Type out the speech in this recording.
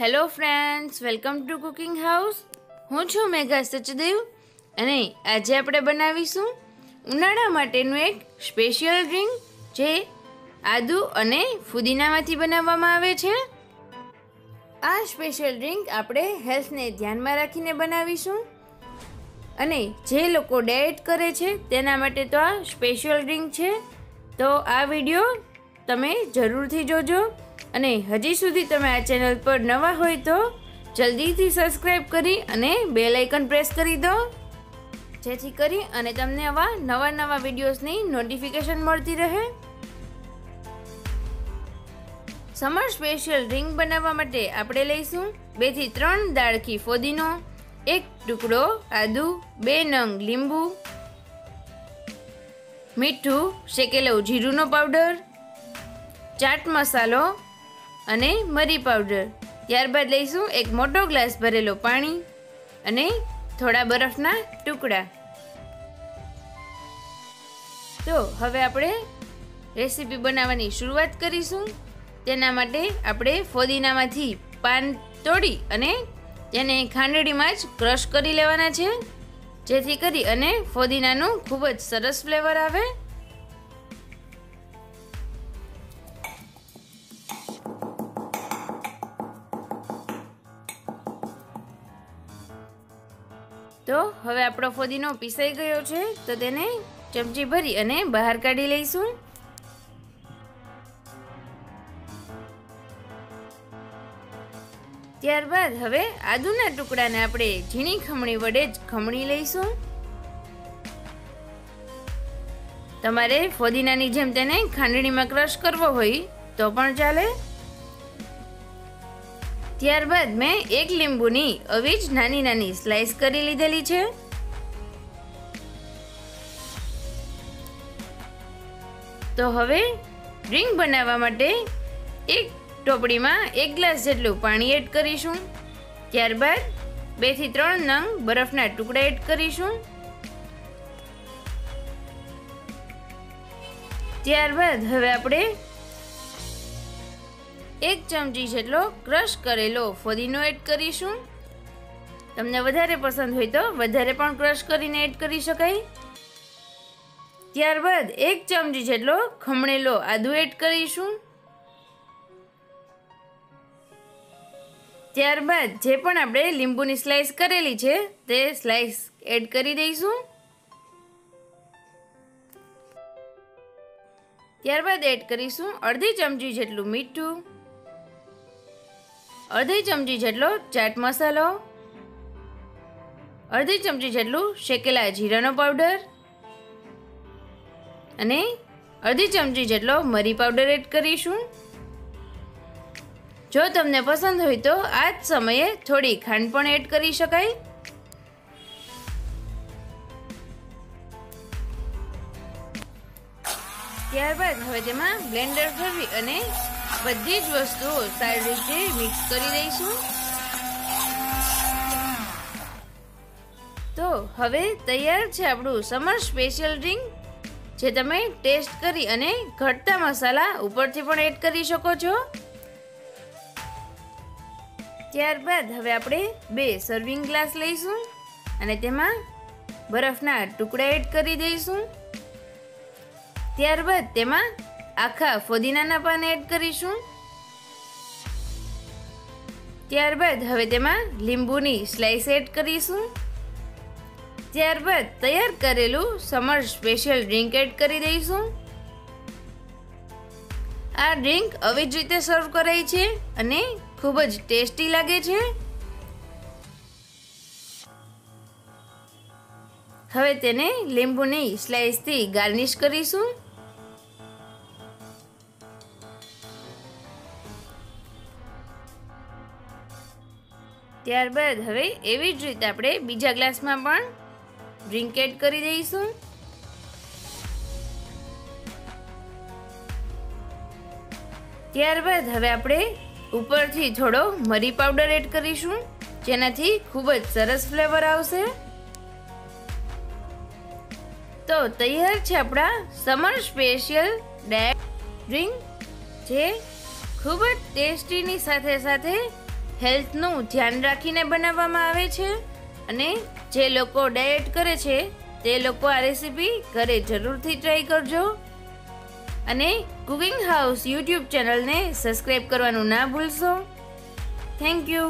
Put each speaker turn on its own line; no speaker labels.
Hello friends, welcome to cooking house. હું છું મેઘા સચદેવ. અને આજે આપણે બનાવીશું ઉનાળા માટેનું એક સ્પેશિયલ ડ્રિંક જે આદુ અને ફુદીનામાંથી બનાવવામાં આવે છે. આ સ્પેશિયલ ડ્રિંક આપણે હેલ્થને ધ્યાનમાં રાખીને બનાવીશું. અને જે લોકો ડાયટ કરે છે તેના માટે તો આ સ્પેશિયલ ડ્રિંક છે. તો આ વીડિયો તમે જરૂરથી જોજો. અને હજી સુધી તમે આ ચેનલ પર નવા હોય તો જલ્દીથી સબસ્ક્રાઈબ કરી અને બે લાઇકન પ્રેસ કરી દો. જેથી કરી અને તમને આવા નવા નવા વિડીયોઝની નોટિફિકેશન મળતી રહે. સમર સ્પેશિયલ ડ્રિંક બનાવવા માટે આપણે લઈશું બેથી ત્રણ દાળખી ફોદીનો, એક ટુકડો આદુ, બે નંગ લીંબુ, મીઠું શેકેલું જીરુંનો પાવડર ચાટ મસાલો અને મરી પાવડર. ત્યારબાદ લઈશું એક મોટો ગ્લાસ ભરેલો પાણી અને થોડા બરફના ટુકડા. તો હવે આપણે રેસીપી બનાવવાની શરૂઆત કરીશું. તેના માટે આપણે ફોદીનામાંથી પાન તોડી અને તેને ખાંડડીમાં જ ક્રશ કરી લેવાના છે. જેથી કરી અને ફોદીનાનું ખૂબ જ સરસ ફ્લેવર આવે. તો હવે આપણો ફોદીનો પીસાઈ ગયો છે, તો તેને ચમચી ભરી અને બહાર કાઢી લઈશું. ત્યારબાદ હવે આદુના ટુકડાને આપણે ઝીણી ખમણી વડે જ ખમણી લઈશું. તમારે ફોદીનાની જેમ તેને ખાંડણીમાં ક્રશ કરવો હોય તો પણ ચાલે. ત્યારબાદ મેં એક લીંબુની આવી જ નાની નાની સ્લાઇસ કરી લીધેલી છે. તો હવે ડ્રિંક બનાવવા માટે એક ટોપડીમાં એક ગ્લાસ જેટલું પાણી એડ કરીશું. ત્યારબાદ બેથી ત્રણ નંગ બરફના ટુકડા એડ કરીશું. ત્યારબાદ હવે આપણે એક ચમચી જેટલો ક્રશ કરેલો ફોદીનો એડ કરીશું. તમને વધારે પસંદ હોય તો વધારે પણ ક્રશ કરીને એડ કરી શકાય. ત્યારબાદ એક ચમચી જેટલો ખમણેલો આદુ એડ કરીશું. ત્યારબાદ જે પણ આપણે લીંબુની સ્લાઇસ કરેલી છે તે સ્લાઇસ એડ કરી દઈશું. ત્યારબાદ એડ કરીશું અડધી ચમચી જેટલું મીઠું. અડધી ચમચી જેટલો ચાટ મસાલો, અડધી ચમચી જેટલું શેકેલા જીરાનો પાવડર અને અડધી ચમચી જેટલો મરી પાવડર એડ કરીશું. જો તમને પસંદ હોય તો આ જ સમયે થોડી ખાંડ પણ એડ કરી શકાય. ત્યારબાદ હવે તેમાં બ્લેન્ડર ફેરવી અને બધી જ વસ્તુઓ સારી રીતે મિક્સ કરી દઈશું તો હવે તૈયાર છે આપણું સમર સ્પેશિયલ ડ્રિંક જે તમે ટેસ્ટ કરી અને ઘટતા મસાલા ઉપરથી પણ એડ કરી શકો છો. ત્યારબાદ હવે આપણે બે સર્વિંગ ગ્લાસ લઈશું અને તેમાં બરફના ટુકડા એડ કરી દઈશું. ત્યારબાદ તેમાં આખા ફોદીનાના પાન એડ કરીશું. ત્યારબાદ હવે તેમાં લીંબુની સ્લાઇસ એડ કરીશું. ત્યારબાદ તૈયાર કરેલું સમર સ્પેશિયલ ડ્રિંક એડ કરી દઈશું. આ ડ્રિંક આવી જ રીતે સર્વ કરાય છે અને ખૂબ જ ટેસ્ટી લાગે છે. હવે તેને લીંબુની સ્લાઇસથી ગાર્નિશ કરીશું. ત્યારબાદ હવે એવી જ રીતે આપણે બીજા ગ્લાસમાં પણ ડ્રિંક એડ કરી દઈશું. ત્યારબાદ હવે આપણે ઉપરથી થોડો મરી પાવડર એડ કરીશું, જેનાથી ખૂબ જ સરસ ફ્લેવર આવશે. તો તૈયાર છે આપણા સમર સ્પેશિયલ ડેટ ડ્રિંક જે ખૂબ જ ટેસ્ટીની સાથે સાથે હેલ્થનું ધ્યાન રાખીને બનાવવામાં આવે છે અને જે લોકો ડાયટ કરે છે, તે લોકો આ રેસીપી ઘરે જરૂરથી ટ્રાય કરજો. અને કુકિંગ હાઉસ યુટ્યુબ ચેનલને સબસ્ક્રાઈબ કરવાનું ના ભૂલશો. Thank you.